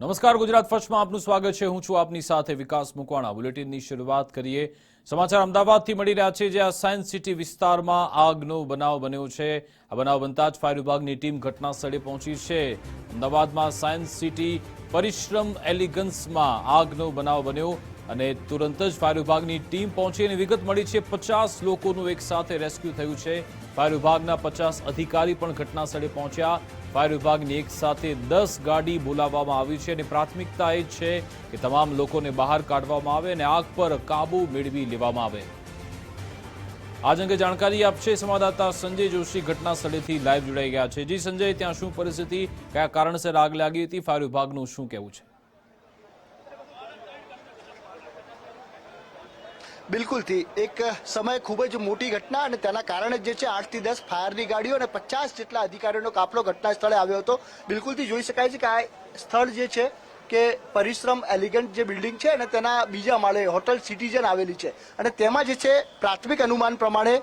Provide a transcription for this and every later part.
નમસ્કાર, ગુજરાત ફર્સ્ટમાં આપનું સ્વાગત છે. હું છું આપની સાથે વિકાસ મુકવાણા. બુલેટિનની શરૂઆત કરીએ. સમાચાર અમદાવાદથી મળી રહ્યા છે જ્યાં સાયન્સ સિટી વિસ્તારમાં આગનો બનાવ બન્યો છે. આ બનાવ બનતા જ ફાયર વિભાગની ટીમ ઘટના સ્થળે પહોંચી છે. અમદાવાદમાં સાયન્સ સિટી પરિશ્રમ એલિગન્સમાં આગનો બનાવ બન્યો અને તુરંત જ ફાયર વિભાગની ટીમ પહોંચી અને વિગત મળી છે પચાસ લોકોનું એક સાથે રેસ્ક્યુ થયું છે. ફાયર વિભાગના પચાસ અધિકારી પણ ઘટના સ્થળે પહોંચ્યા. ફાયર વિભાગની એક સાથે દસ ગાડી બોલાવવામાં આવી છે અને પ્રાથમિકતા એ છે કે તમામ લોકોને બહાર કાઢવામાં આવે અને આગ પર કાબુ મેળવી લેવામાં આવે. આજ અંગે જાણકારી આપશે સંવાદદાતા સંજય જોશી. ઘટના સ્થળેથી લાઈવ જોડાઈ ગયા છે. જી સંજય, ત્યાં શું પરિસ્થિતિ? કયા કારણસર આગ લાગી હતી? ફાયર વિભાગનું શું કહેવું છે? બિલકુલથી એક સમય ખૂબ જ મોટી ઘટના અને તેના કારણે જે છે આઠથી દસ ફાયરની ગાડીઓ અને પચાસ જેટલા અધિકારીઓનો કાફલો ઘટના સ્થળે આવ્યો હતો. બિલકુલથી જોઈ શકાય છે કે આ સ્થળ જે છે કે પરિશ્રમ એલિગન્ટ જે બિલ્ડિંગ છે અને તેના બીજા માળે હોટલ સિટીઝન આવેલી છે. અને તેમાં જે છે પ્રાથમિક અનુમાન પ્રમાણે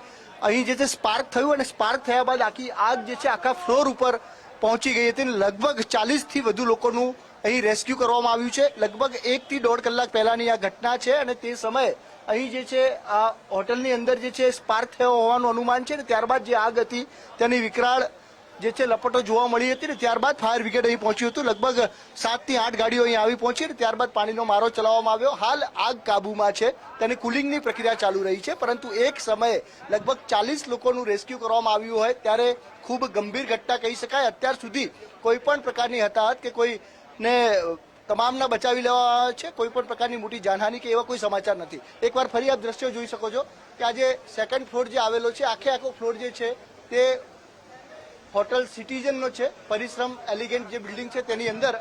અહીં જે છે સ્પાર્ક થયું અને સ્પાર્ક થયા બાદ આખી આગ જે છે આખા ફ્લોર ઉપર પહોંચી ગઈ હતી લગભગ ચાલીસથી વધુ લોકોનું અહીં રેસ્ક્યુ કરવામાં આવ્યું છે. લગભગ એકથી દોઢ કલાક પહેલાની આ ઘટના છે અને તે સમયે અહીં જે છે, આ હોટલની અંદર જે છે, સ્પાર્ક થયો હોવાનું અનુમાન છે ને ત્યારબાદ જે આગ હતી તેની વિકરાળ જે છે, લપટો જોવા મળી હતી ને ત્યારબાદ ફાયર બ્રિગેડ અહીં પહોંચ્યું હતું. લગભગ સાતથી આઠ ગાડીઓ અહીં આવી પહોંચી ને ત્યારબાદ પાણીનો મારો ચલાવવામાં આવ્યો. હાલ આગ કાબુમાં છે. તેની કુલિંગની પ્રક્રિયા ચાલુ રહી છે. પરંતુ એક સમયે લગભગ ચાલીસ લોકોનું રેસ્ક્યુ કરવામાં આવ્યું હોય ત્યારે ખૂબ ગંભીર ઘટના કહી શકાય. અત્યાર સુધી કોઈ પણ પ્રકારની હતાહત કે કોઈને તમામના બચાવી લેવા છે, કોઈ પણ પ્રકારની મોટી જાનહાની કે એવા કોઈ સમાચાર નથી. એકવાર ફરી આપ દ્રશ્યો જોઈ શકો છો કે આજે સેકન્ડ ફ્લોર જે આવેલો છે, આખે આખો ફ્લોર જે છે, તે હોટલ સિટીઝનનો છે. પરિશ્રમ એલિગન્ટ જે બિલ્ડિંગ છે, તેની અંદર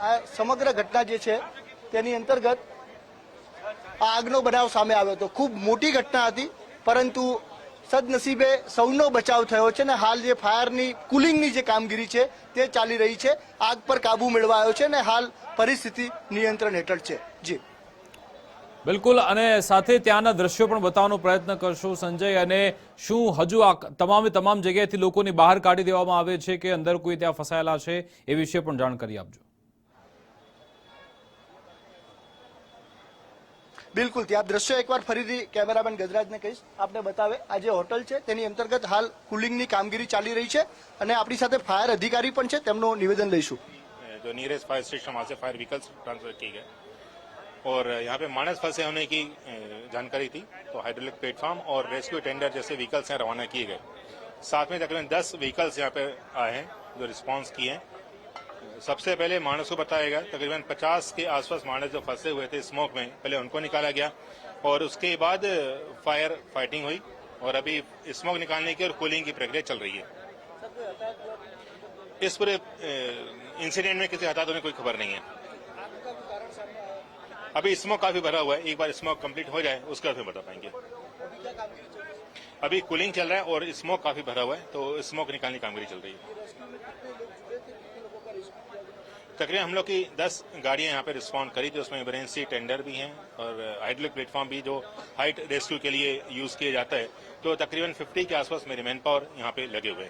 આ સમગ્ર ઘટના જે છે, તેની અંતર્ગત આ આગનો બનાવ સામે આવ્યો હતો. ખૂબ મોટી ઘટના હતી, પરંતુ સદનસીબે સૌનો બચાવ થયો છે ને હાલ જે ફાયરની, કુલિંગની જે કામગીરી છે તે ચાલી રહી છે, આગ પર કાબુ મેળવાયો છે ને હાલ પરિસ્થિતિ નિયંત્રણ હેઠળ છે. જી. બિલકુલ, અને સાથે ત્યાંના દ્રશ્યો પણ બતાવવાનો પ્રયત્ન કરશો, સંજય, અને શું હજુ આ તમામે તમામ જગ્યાએથી લોકોની બહાર કાઢી દેવામાં આવે છે કે અંદર કોઈ ત્યાં ફસાયેલા છે એ વિશે પણ જાણકારી આપજો. બિલકુલ ત્યાં દ્રશ્યો એકવાર ફરીથી કેમેરામેન ગજરાજને કહીશ આપને બતાવે આ જે હોટલ છે તેની અંતર્ગત હાલ કુલિંગની કામગીરી ચાલી રહી છે અને આપણી સાથે ફાયર અધિકારી પણ છે તેમનું નિવેદન લઈશું जो नियरेस्ट फायर स्टेशन वहाँ से फायर व्हीकल्स ट्रांसफर किए गए और यहाँ पे मानस फंसे होने की अ, जानकारी थी तो हाइड्रोलिक प्लेटफॉर्म और रेस्क्यू टेंडर जैसे व्हीकल्स हैं रवाना किए गए साथ में तकरीबन दस व्हीकल्स यहाँ पे आए हैं जो रिस्पांस किए हैं सबसे पहले मानस को बताया गया तकरीबन 50 के आसपास मानस जो फंसे हुए थे स्मोक में, पहले उनको निकाला गया और उसके बाद, फायर फाइटिंग हुई और अभी स्मोक निकालने की और कूलिंग की प्रक्रिया चल रही है। इस पूरे इंसिडेंट में किसी हताहत की कोई खबर नहीं है। अभी स्मोक काफ़ी भरा हुआ है, एक बार स्मोक कंप्लीट हो जाए, उसके बाद फिर बता पाएँगे। अभी कूलिंग चल रहा है और स्मोक काफ़ी भरा हुआ है तो स्मोक निकालने की कामगिरी चल रही है। तकरीबन हम लोग की 10 गाड़ियाँ यहाँ पे रिस्पॉन्ड करी थी। उसमें इमरजेंसी टेंडर भी हैं और हाइड्रोलिक प्लेटफॉर्म भी जो हाइट रेस्क्यू के लिए यूज़ किया जाता है। तो तकरीबन 50 के आसपास मेरे मैन पावर यहाँ पे लगे हुए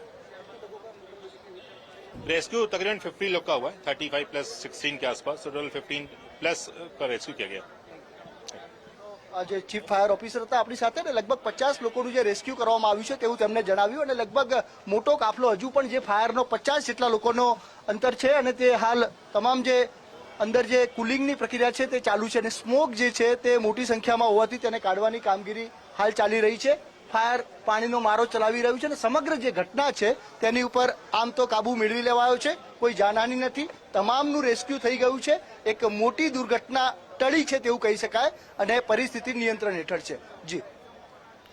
रेस्क्यू तकरीबन 50 लोग का हुआ है। 35 प्लस 16 के आसपास। टोटल 15 प्लस का रेस्क्यू किया गया। જે ચીફ ફાયર ઓફિસર હતા, આપણી સાથે ને લગભગ પચાસ લોકોનું જે રેસ્ક્યુ કરવામાં આવ્યું છે તેવું તેમણે જણાવ્યું અને લગભગ મોટો કાફલો હજુ પણ જે ફાયરનો પચાસ જેટલા લોકોનો અંતર છે અને તે હાલ તમામ જે અંદર જે કુલિંગની પ્રક્રિયા છે તે ચાલુ છે અને સ્મોક જે છે તે મોટી સંખ્યામાં હોવાથી તેને કાઢવાની કામગીરી હાલ ચાલી રહી છે. ફાયર પાણીનો મારો ચલાવી રહ્યું છે અને સમગ્ર જે ઘટના છે તેની ઉપર આમ તો કાબુ મેળવી લેવાયો છે, કોઈ જાનહાની નથી. તમામનું રેસ્ક્યુ થઈ ગયું છે. એક મોટી દુર્ઘટના ટળી છે તેવું કહી શકાય અને પરિસ્થિતિ નિયંત્રણ હેઠળ છે. જી.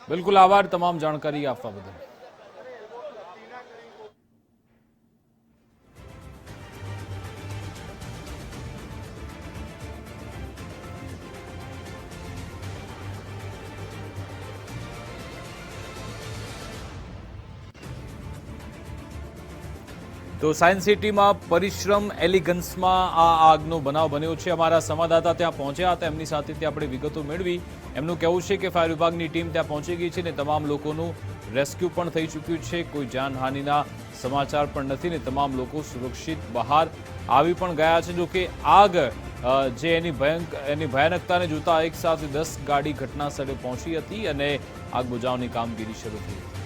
બિલકુલ આભાર તમામ જાણકારી આપવા બદલ. તો સાયન્સ સિટીમાં પરિશ્રમ એલિગન્સમાં આ આગનો બનાવ બન્યો છે. અમારા સંવાદદાતા ત્યાં પહોંચ્યા હતા એમની સાથેથી આપણે વિગતો મેળવી. એમનું કહેવું છે કે ફાયર વિભાગની ટીમ ત્યાં પહોંચી ગઈ છે ને તમામ લોકોનું રેસ્ક્યુ પણ થઈ ચૂક્યું છે. કોઈ જાનહાનિના સમાચાર પણ નથી ને તમામ લોકો સુરક્ષિત બહાર આવી પણ ગયા છે. જો કે આગ જે એની ભયંક, એની ભયાનકતાને જોતા એક સાથે દસ ગાડી ઘટના સ્થળે પહોંચી હતી અને આગ બુજાવની કામગીરી શરૂ થઈ હતી.